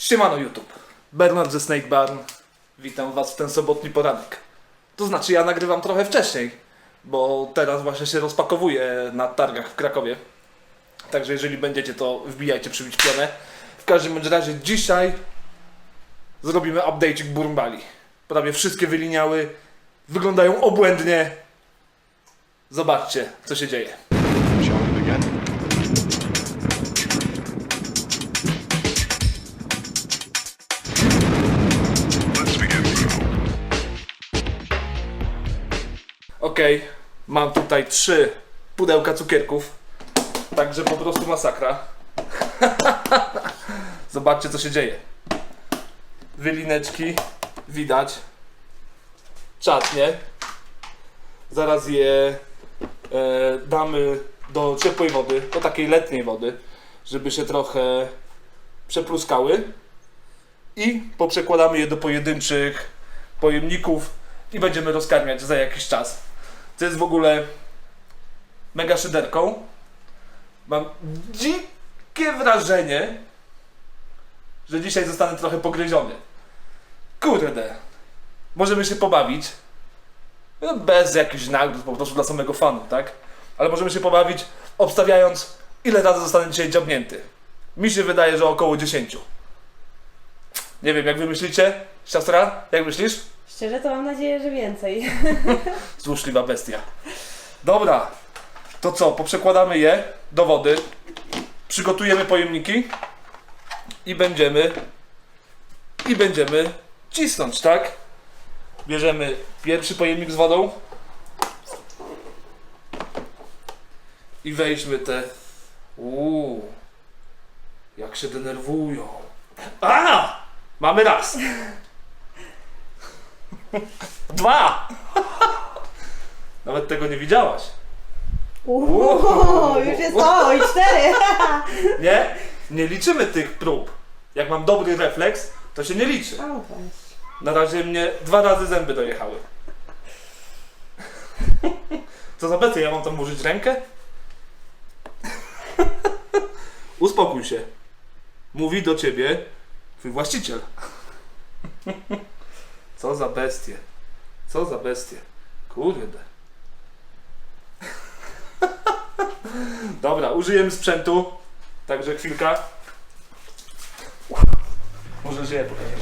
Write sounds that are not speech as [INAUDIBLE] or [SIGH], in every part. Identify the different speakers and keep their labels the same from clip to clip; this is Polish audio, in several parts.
Speaker 1: Siemano YouTube. Bernard ze Snake Barn. Witam Was w ten sobotni poranek. To znaczy ja nagrywam trochę wcześniej, bo teraz właśnie się rozpakowuję na targach w Krakowie. Także jeżeli będziecie, to wbijajcie przybić pionę. W każdym razie dzisiaj zrobimy update'ik Burmbali. Prawie wszystkie wyliniały, wyglądają obłędnie. Zobaczcie, co się dzieje. Mam tutaj trzy pudełka cukierków. Także po prostu masakra. [LAUGHS] Zobaczcie co się dzieje. Wylineczki widać. Czatnie. Zaraz je e, damy do ciepłej wody, do takiej letniej wody, żeby się trochę przepluskały. I poprzekładamy je do pojedynczych pojemników i będziemy rozkarmiać za jakiś czas. To jest w ogóle mega szyderką. Mam dzikie wrażenie, że dzisiaj zostanę trochę pogryziony. Kurde. Możemy się pobawić. No, bez jakichś nagród, po prostu dla samego fanu, tak? Ale możemy się pobawić, obstawiając, ile razy zostanę dzisiaj dziabnięty. Mi się wydaje, że około 10. Nie wiem, jak wy myślicie? Siostra, jak myślisz?
Speaker 2: Szczerze to mam nadzieję, że więcej. [LAUGHS]
Speaker 1: Złośliwa bestia. Dobra, to co? Poprzekładamy je do wody, przygotujemy pojemniki i będziemy i będziemy cisnąć, tak? Bierzemy pierwszy pojemnik z wodą i weźmy te. Uuu, jak się denerwują. A! Mamy raz. Dwa. [LAUGHS] Nawet tego nie widziałaś.
Speaker 2: Uuu, już jest o, i cztery. [LAUGHS]
Speaker 1: Nie? Nie liczymy tych prób. Jak mam dobry refleks, to się nie liczy.
Speaker 2: O, weź.
Speaker 1: Na razie mnie dwa razy zęby dojechały. Co za bety, ja mam tam użyć rękę? Uspokój się. Mówi do ciebie twój właściciel. Co za bestie. Co za bestie. Kurde. [LAUGHS] Dobra, użyjemy sprzętu. Także chwilka. Może je pokażę.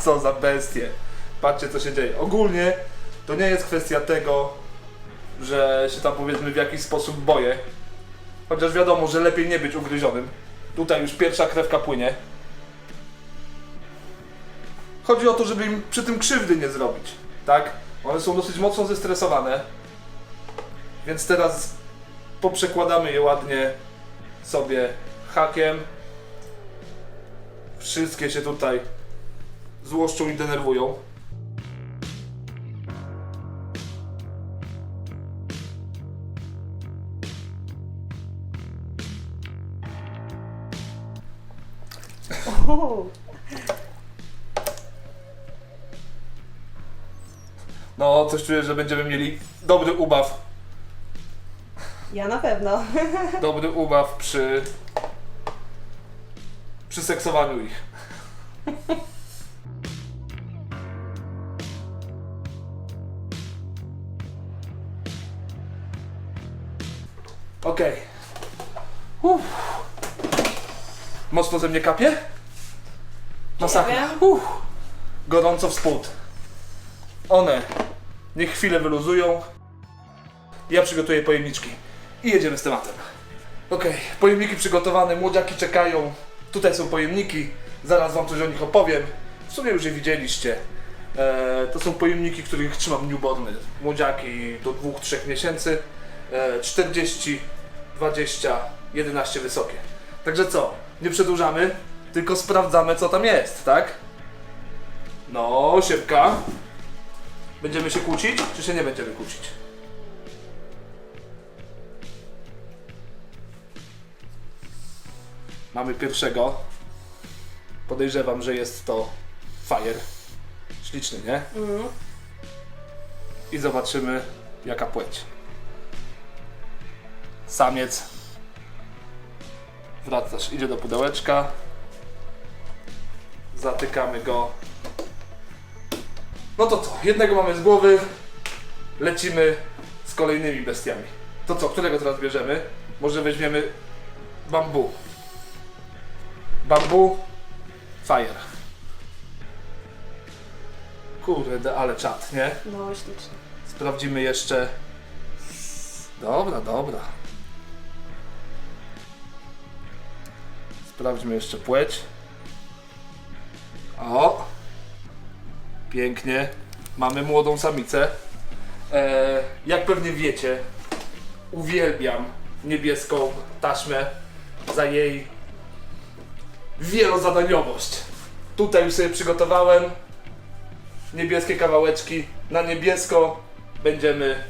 Speaker 1: Co za bestie. Patrzcie co się dzieje. Ogólnie to nie jest kwestia tego, że się tam powiedzmy w jakiś sposób boję. Chociaż wiadomo, że lepiej nie być ugryzionym. Tutaj już pierwsza krewka płynie. Chodzi o to, żeby im przy tym krzywdy nie zrobić. Tak? One są dosyć mocno zestresowane. Więc teraz poprzekładamy je ładnie sobie hakiem. Wszystkie się tutaj złoszczą i denerwują. No, coś czuję, że będziemy mieli dobry ubaw.
Speaker 2: Ja na pewno. [LAUGHS]
Speaker 1: Dobry ubaw przy. przy seksowaniu ich. Okej. Uff. Mocno ze mnie kapie? Masakra.
Speaker 2: wiem.
Speaker 1: Uff. Gorąco w spód. One niech chwilę wyluzują. Ja przygotuję pojemniczki i jedziemy z tematem. Okej, pojemniki przygotowane, młodziaki czekają. Tutaj są pojemniki, zaraz wam coś o nich opowiem. W sumie już je widzieliście. E, to są pojemniki, których trzymam newborny. Młodziaki do 2-3 miesięcy. E, 40, 20, 11 wysokie. Także co? Nie przedłużamy, tylko sprawdzamy co tam jest, tak? No, siepka. Będziemy się kłócić, czy się nie będziemy kłócić? Mamy pierwszego. Podejrzewam, że jest to fajer. Śliczny, nie?
Speaker 2: Mhm.
Speaker 1: I zobaczymy, jaka płeć. Samiec. Wracasz, idzie do pudełeczka. Zatykamy go. No to co? Jednego mamy z głowy. Lecimy z kolejnymi bestiami. To co? Którego teraz bierzemy? Może weźmiemy bambu. Bambu. Fire. Kurde, ale czad, nie?
Speaker 2: No, ślicznie.
Speaker 1: Sprawdzimy jeszcze. Dobra, dobra. Sprawdźmy jeszcze płeć. O! Pięknie. Mamy młodą samicę. E, jak pewnie wiecie, uwielbiam niebieską taśmę za jej wielozadaniowość. Tutaj już sobie przygotowałem niebieskie kawałeczki. Na niebiesko będziemy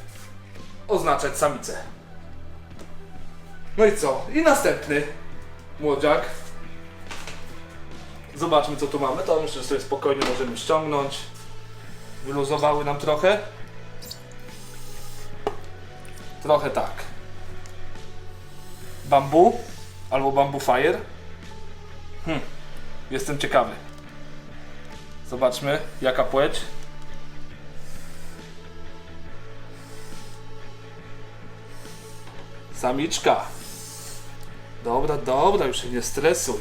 Speaker 1: oznaczać samicę. No i co? I następny młodziak. Zobaczmy co tu mamy. To myślę, że sobie spokojnie możemy ściągnąć. Wyluzowały nam trochę. Trochę tak. Bambu albo bambu fire. Hmm. Jestem ciekawy. Zobaczmy, jaka płeć. Samiczka. Dobra, dobra, już się nie stresuj.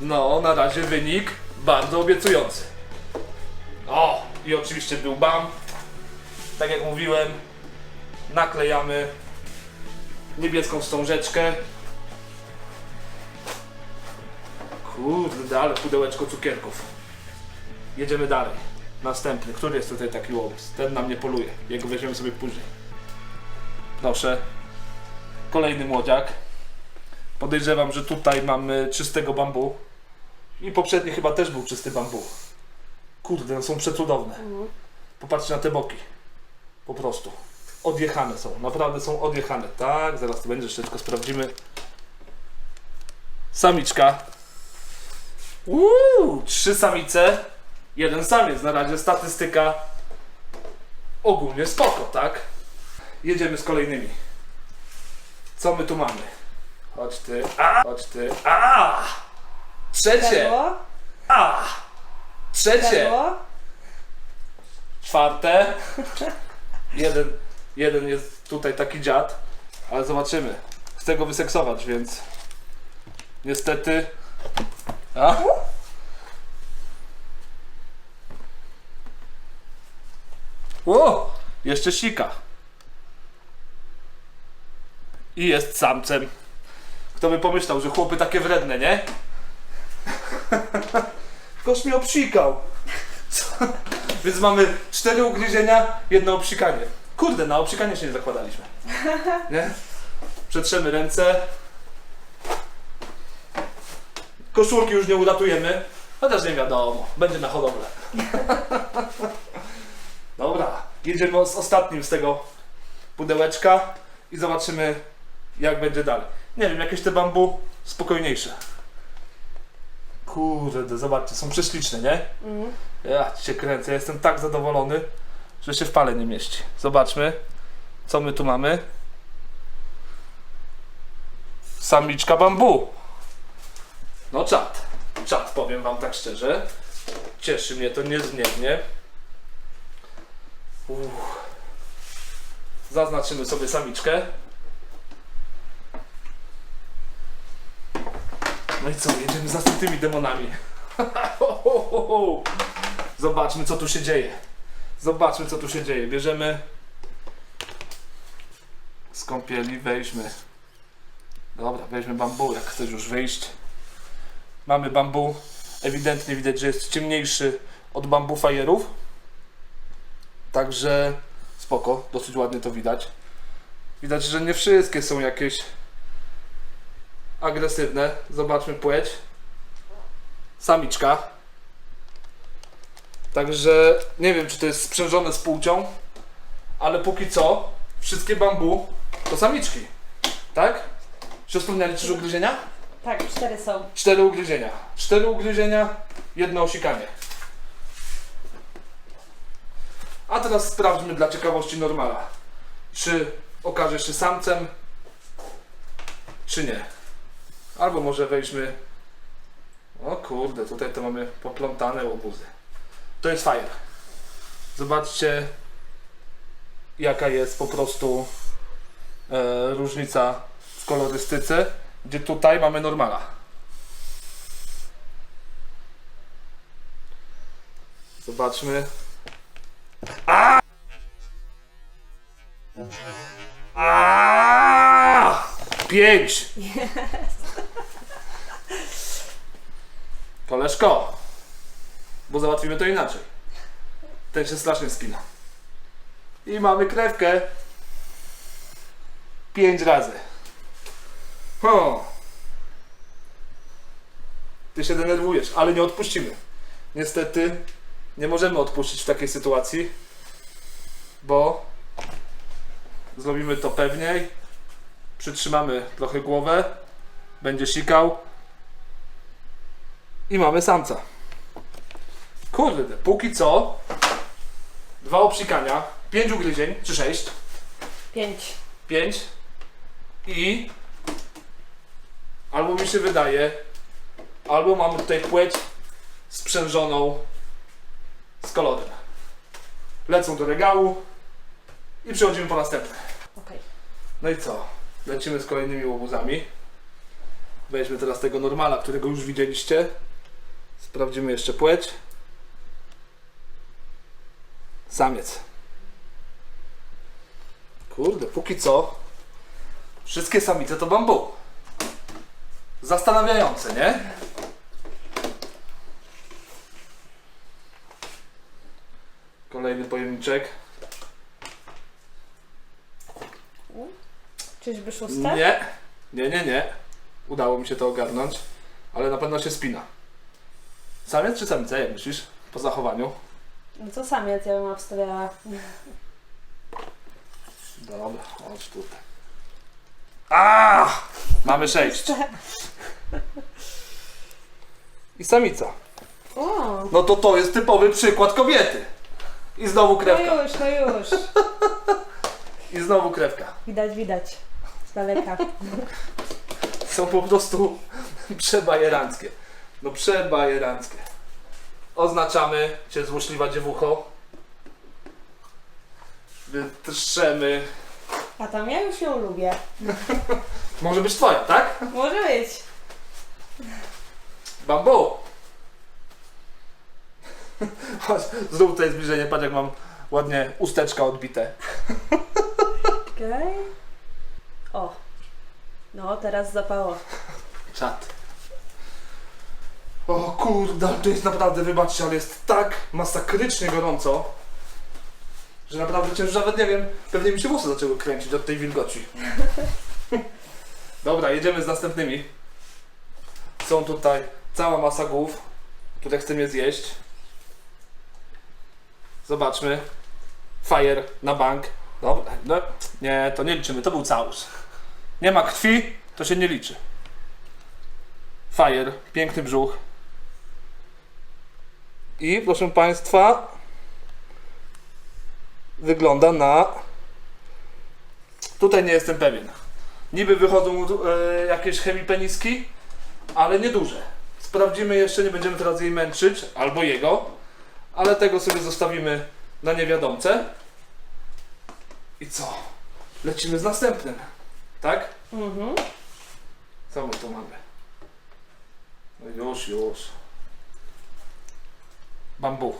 Speaker 1: No, na razie wynik bardzo obiecujący. I oczywiście był bam. Tak jak mówiłem, naklejamy niebieską wstążeczkę. Kurde, ale pudełeczko cukierków. Jedziemy dalej. Następny. Który jest tutaj taki łobuz? Ten na mnie poluje. Jego weźmiemy sobie później. Proszę. Kolejny młodziak. Podejrzewam, że tutaj mamy czystego bambu. I poprzedni chyba też był czysty bambu. Kurde, one są przecudowne.
Speaker 2: Mhm.
Speaker 1: Popatrzcie na te boki. Po prostu. Odjechane są. Naprawdę są odjechane. Tak, zaraz to będzie, jeszcze tylko sprawdzimy. Samiczka. Uuu, trzy samice, jeden samiec. Na razie statystyka ogólnie spoko, tak? Jedziemy z kolejnymi. Co my tu mamy? Chodź ty, a, chodź ty, a! Trzecie, a! Trzecie, czwarte. Jeden, jeden jest tutaj taki dziad, ale zobaczymy. Chcę go wyseksować, więc niestety. A? O! Jeszcze sika. I jest samcem. Kto by pomyślał, że chłopy takie wredne, nie? Kosz mnie obsikał. Co? Więc mamy cztery ugryzienia, jedno obsikanie. Kurde, na obsikanie się nie zakładaliśmy. Nie? Przetrzemy ręce. Koszulki już nie uratujemy. Chociaż nie wiadomo, będzie na hodowlę. Dobra, jedziemy z ostatnim z tego pudełeczka i zobaczymy jak będzie dalej. Nie wiem, jakieś te bambu spokojniejsze. Kurde, zobaczcie, są prześliczne, nie?
Speaker 2: Mhm.
Speaker 1: Ja cię kręcę, ja jestem tak zadowolony, że się w pale nie mieści. Zobaczmy, co my tu mamy. Samiczka bambu. No czad. Czad, powiem wam tak szczerze. Cieszy mnie to niezmiernie. Uff. Zaznaczymy sobie samiczkę. No i co, jedziemy za tymi demonami. [LAUGHS] Zobaczmy, co tu się dzieje. Zobaczmy, co tu się dzieje. Bierzemy z kąpieli, weźmy. Dobra, weźmy bambu, jak chcesz już wyjść. Mamy bambu. Ewidentnie widać, że jest ciemniejszy od bambu fajerów. Także spoko, dosyć ładnie to widać. Widać, że nie wszystkie są jakieś agresywne. Zobaczmy płeć. Samiczka. Także nie wiem, czy to jest sprzężone z płcią, ale póki co wszystkie bambu to samiczki. Tak? Czy wspomnieli coś o ugryzienia?
Speaker 2: Tak, cztery są.
Speaker 1: Cztery ugryzienia. Cztery ugryzienia, jedno osikanie. A teraz sprawdźmy dla ciekawości normala. Czy okaże się samcem, czy nie. Albo może wejdźmy. O kurde, tutaj to mamy poplątane łobuzy. To jest fire. Zobaczcie, jaka jest po prostu e, różnica w kolorystyce, gdzie tutaj mamy normala. Zobaczmy. A! A! Pięć! [LAUGHS] Koleżko, bo załatwimy to inaczej. Ten się strasznie skina. I mamy krewkę. Pięć razy. Ho. Ty się denerwujesz, ale nie odpuścimy. Niestety nie możemy odpuścić w takiej sytuacji, bo zrobimy to pewniej. Przytrzymamy trochę głowę, będzie sikał i mamy samca. Kurde, póki co dwa obsikania, pięć ugryzień, czy sześć,
Speaker 2: Pięć.
Speaker 1: pięć i albo mi się wydaje, albo mamy tutaj płeć sprzężoną z kolorem. Lecą do regału i przechodzimy po następne.
Speaker 2: Okej.
Speaker 1: No i co? Lecimy z kolejnymi łobuzami. Weźmy teraz tego normala, którego już widzieliście. Sprawdzimy jeszcze płeć. Samiec. Kurde, póki co wszystkie samice to bambu. Zastanawiające, nie? Kolejny pojemniczek.
Speaker 2: Czyżby szóste?
Speaker 1: Nie, nie, nie, nie. Udało mi się to ogarnąć, ale na pewno się spina. Samiec czy samica, jak myślisz? Po zachowaniu.
Speaker 2: No to samiec ja bym obstawiała.
Speaker 1: Dobra, chodź tutaj. A! Mamy sześć. I samica.
Speaker 2: O,
Speaker 1: No to to jest typowy przykład kobiety. I znowu
Speaker 2: no
Speaker 1: krewka.
Speaker 2: już, no już.
Speaker 1: I znowu krewka.
Speaker 2: Widać, widać. Z daleka.
Speaker 1: Są po prostu przebajeranckie. No przebajeranckie. Oznaczamy cię złośliwa dziewucho. Wytrzemy.
Speaker 2: A tam ja już ją lubię. [LAUGHS]
Speaker 1: Może być twoja, tak?
Speaker 2: Może być.
Speaker 1: Bambu! Chodź, zrób tutaj zbliżenie, patrz jak mam ładnie usteczka odbite. [LAUGHS]
Speaker 2: Okej. O. No, teraz zapało.
Speaker 1: Czad. O kurde, ale to jest naprawdę, wybaczcie, ale jest tak masakrycznie gorąco, że naprawdę ciężko, nawet nie wiem, pewnie mi się włosy zaczęły kręcić od tej wilgoci. [LAUGHS] Dobra, jedziemy z następnymi. Są tutaj cała masa głów, które chcę je zjeść. Zobaczmy. Fire na bank. Dobra, no, nie, to nie liczymy, to był całus. Nie ma krwi, to się nie liczy. Fire, piękny brzuch. I proszę Państwa, wygląda na. Tutaj nie jestem pewien. Niby wychodzą e, jakieś chemipeniski, ale nieduże. Sprawdzimy jeszcze, nie będziemy teraz jej męczyć, albo jego, ale tego sobie zostawimy na niewiadomce. I co? Lecimy z następnym, tak?
Speaker 2: Mhm.
Speaker 1: Co my tu mamy? No już, już. Bambu.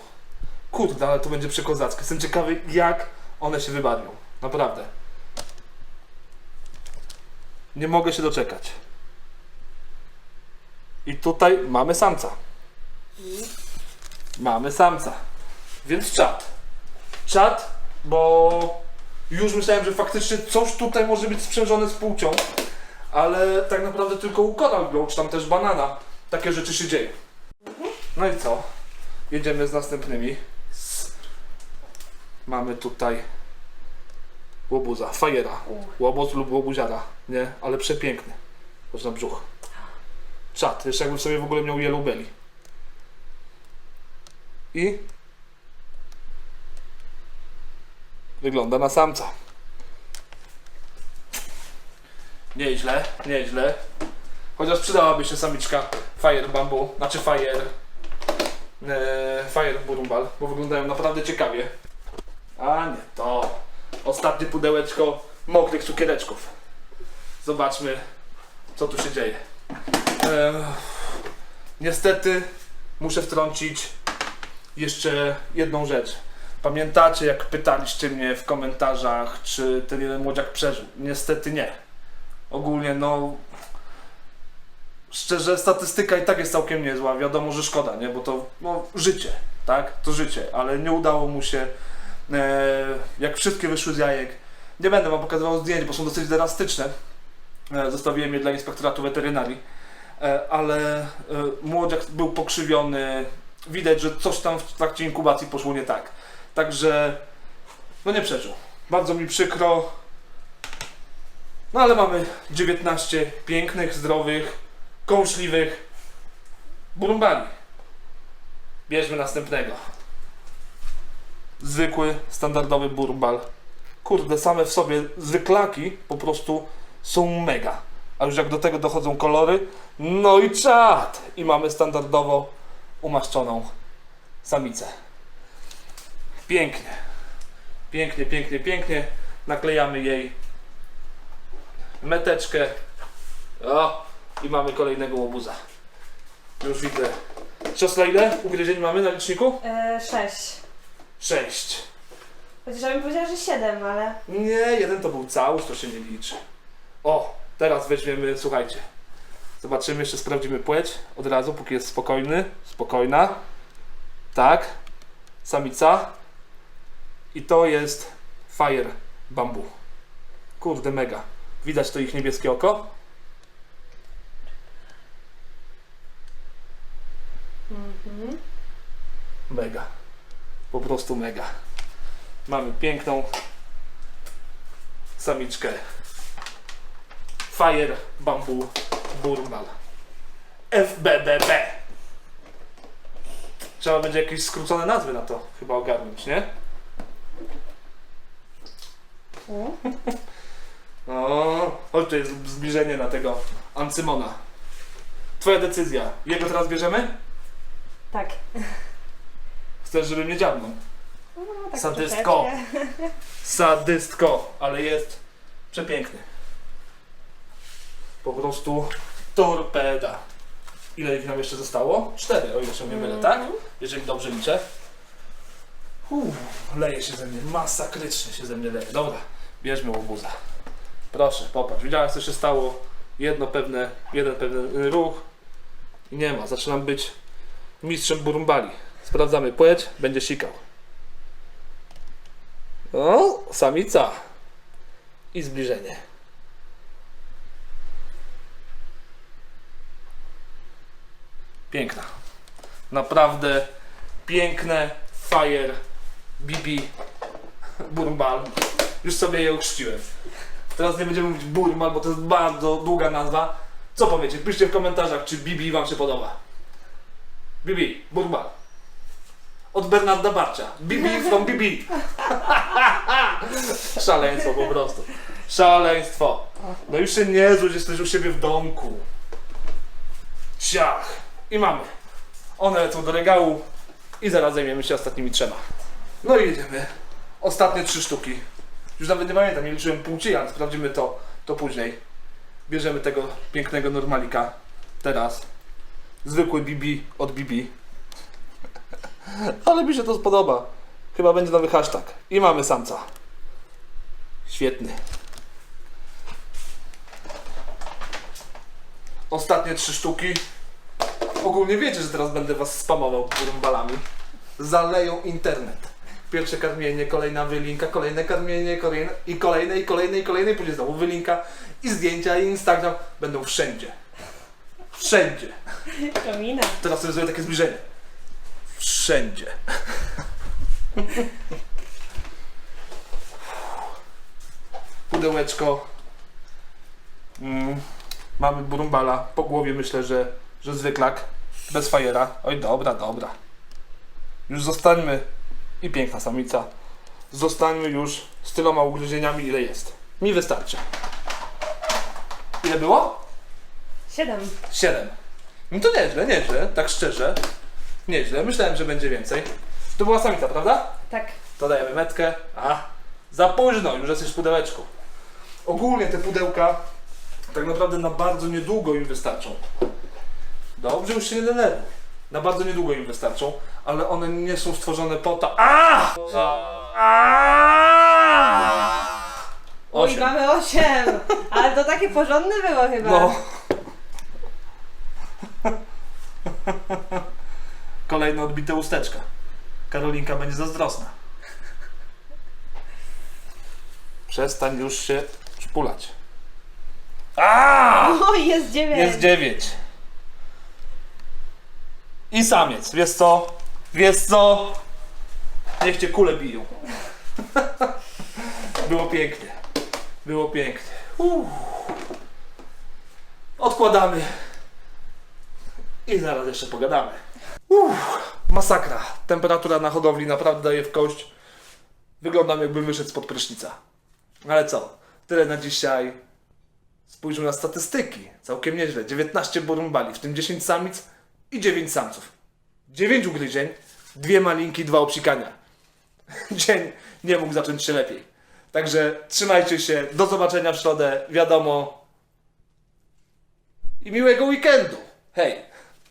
Speaker 1: Kurde, ale to będzie przekozackie. Jestem ciekawy, jak one się wybawią. Naprawdę. Nie mogę się doczekać. I tutaj mamy samca. Mamy samca. Więc czat. Czat, bo już myślałem, że faktycznie coś tutaj może być sprzężone z płcią ale tak naprawdę tylko u Glow, czy tam też banana, takie rzeczy się dzieją. No i co? Jedziemy z następnymi. Mamy tutaj łobuza, fajera. Łobuz lub łobuziara, nie? Ale przepiękny. Patrz na brzuch. Czat, jeszcze jakbym sobie w ogóle miał Yellow Belly. I wygląda na samca. Nieźle, nieźle. Chociaż przydałaby się samiczka Fire Bamboo, znaczy Fire Fire Burumbal, bo wyglądają naprawdę ciekawie. A nie to. Ostatnie pudełeczko mokrych cukiereczków. Zobaczmy, co tu się dzieje. E, niestety muszę wtrącić jeszcze jedną rzecz. Pamiętacie, jak pytaliście mnie w komentarzach, czy ten jeden młodziak przeżył? Niestety nie. Ogólnie, no. Szczerze, statystyka i tak jest całkiem niezła. Wiadomo, że szkoda, nie? Bo to no, życie, tak? To życie, ale nie udało mu się. E, jak wszystkie wyszły z jajek. Nie będę wam pokazywał zdjęć, bo są dosyć drastyczne. E, zostawiłem je dla inspektoratu weterynarii. E, ale e, młodziak był pokrzywiony. Widać, że coś tam w trakcie inkubacji poszło nie tak. Także, no nie przeżył. Bardzo mi przykro. No ale mamy 19 pięknych, zdrowych, kąśliwych burumbali. Bierzmy następnego. Zwykły, standardowy burumbal. Kurde, same w sobie zwyklaki po prostu są mega. A już jak do tego dochodzą kolory, no i czad! I mamy standardowo umaszczoną samicę. Pięknie. Pięknie, pięknie, pięknie. Naklejamy jej meteczkę. O! I mamy kolejnego łobuza. Już widzę. Siostra ile ugryzień mamy na liczniku?
Speaker 2: E, sześć.
Speaker 1: Sześć.
Speaker 2: Chociaż ja bym powiedziała, że siedem, ale...
Speaker 1: Nie, jeden to był całość, to się nie liczy. O, teraz weźmiemy, słuchajcie. Zobaczymy, jeszcze sprawdzimy płeć od razu, póki jest spokojny. Spokojna. Tak. Samica. I to jest Fire Bamboo. Kurde, mega. Widać to ich niebieskie oko?
Speaker 2: Mhm.
Speaker 1: Mega. Po prostu mega. Mamy piękną samiczkę. Fire Bamboo Burmal. FBBB. Trzeba będzie jakieś skrócone nazwy na to chyba ogarnąć, nie?
Speaker 2: U.
Speaker 1: O, [LAUGHS] chodź, to jest zbliżenie na tego Ancymona. Twoja decyzja. Jego teraz bierzemy?
Speaker 2: Tak.
Speaker 1: Chcesz, żeby mnie dziabnął?
Speaker 2: No, tak
Speaker 1: Sadystko.
Speaker 2: troszeczkę.
Speaker 1: Sadystko, ale jest przepiękny. Po prostu torpeda. Ile ich nam jeszcze zostało? Cztery, o ile się nie mylę, tak? Jeżeli dobrze liczę. Uff, leje się ze mnie, masakrycznie się ze mnie leje. Dobra, bierzmy łobuza. Proszę, popatrz, widziałeś co się stało? Jedno pewne, jeden pewny ruch i nie ma. Zaczynam być mistrzem burumbali. Sprawdzamy płeć, będzie sikał. O, samica. I zbliżenie. Piękna. Naprawdę piękne Fire BB Burumbal. Już sobie je uchrzciłem. Teraz nie będziemy mówić Burumbal, bo to jest bardzo długa nazwa. Co powiecie? Piszcie w komentarzach, czy BB wam się podoba. BB, Burumbal. Od Bernarda Barcia. BB from BB. Szaleństwo po prostu. Szaleństwo. No już się nie złudź, jesteś u siebie w domku. Ciach. I mamy. One lecą do regału i zaraz zajmiemy się ostatnimi trzema. No i jedziemy. Ostatnie trzy sztuki. Już nawet nie pamiętam, nie liczyłem płci, ale sprawdzimy to, to później. Bierzemy tego pięknego normalika. Teraz. Zwykły BB od BB. [LAUGHS] Ale mi się to spodoba. Chyba będzie nowy hashtag. I mamy samca. Świetny. Ostatnie trzy sztuki. Ogólnie wiecie, że teraz będę was spamował burumbalami. Zaleją internet. Pierwsze karmienie, kolejna wylinka, kolejne karmienie, kolejne i kolejne, i kolejne, i kolejne, i później znowu wylinka, i zdjęcia, i Instagram. Będą wszędzie. Wszędzie.
Speaker 2: Komina.
Speaker 1: Teraz sobie zrobię takie zbliżenie. Wszędzie. Pudełeczko. Mm, mamy burumbala. Po głowie myślę, że że zwyklak, bez fajera. Oj, dobra, dobra. Już zostańmy, i piękna samica, zostańmy już z tyloma ugryzieniami, ile jest. Mi wystarczy. Ile było?
Speaker 2: Siedem.
Speaker 1: Siedem. No to nieźle, nieźle, tak szczerze. Nieźle, myślałem, że będzie więcej. To była samica, prawda?
Speaker 2: Tak.
Speaker 1: To dajemy metkę. A, za późno, już jesteś w pudełeczku. Ogólnie te pudełka tak naprawdę na bardzo niedługo im wystarczą. Dobrze, już się nie denerwuj. Na bardzo niedługo im wystarczą, ale one nie są stworzone po to. A! A!
Speaker 2: Oj,
Speaker 1: Osiem.
Speaker 2: mamy osiem. Ale to takie porządne było chyba.
Speaker 1: No. [LAUGHS] Kolejne odbite usteczka. Karolinka będzie zazdrosna. Przestań już się szpulać. A!
Speaker 2: Oj, jest dziewięć.
Speaker 1: Jest dziewięć. I samiec. Wiesz co? Wiesz co? Niech cię kule biją. [LAUGHS] Było pięknie. Było pięknie. Uff. Odkładamy. I zaraz jeszcze pogadamy. Uff. Masakra. Temperatura na hodowli naprawdę daje w kość. Wyglądam jakbym wyszedł spod prysznica. Ale co? Tyle na dzisiaj. Spójrzmy na statystyki. Całkiem nieźle. 19 borumbali, w tym 10 samic i 9 samców. 9 ugryzień, dwie malinki, dwa obsikania. [LAUGHS] Dzień nie mógł zacząć się lepiej. Także trzymajcie się. Do zobaczenia w środę. Wiadomo. I miłego weekendu. Hej!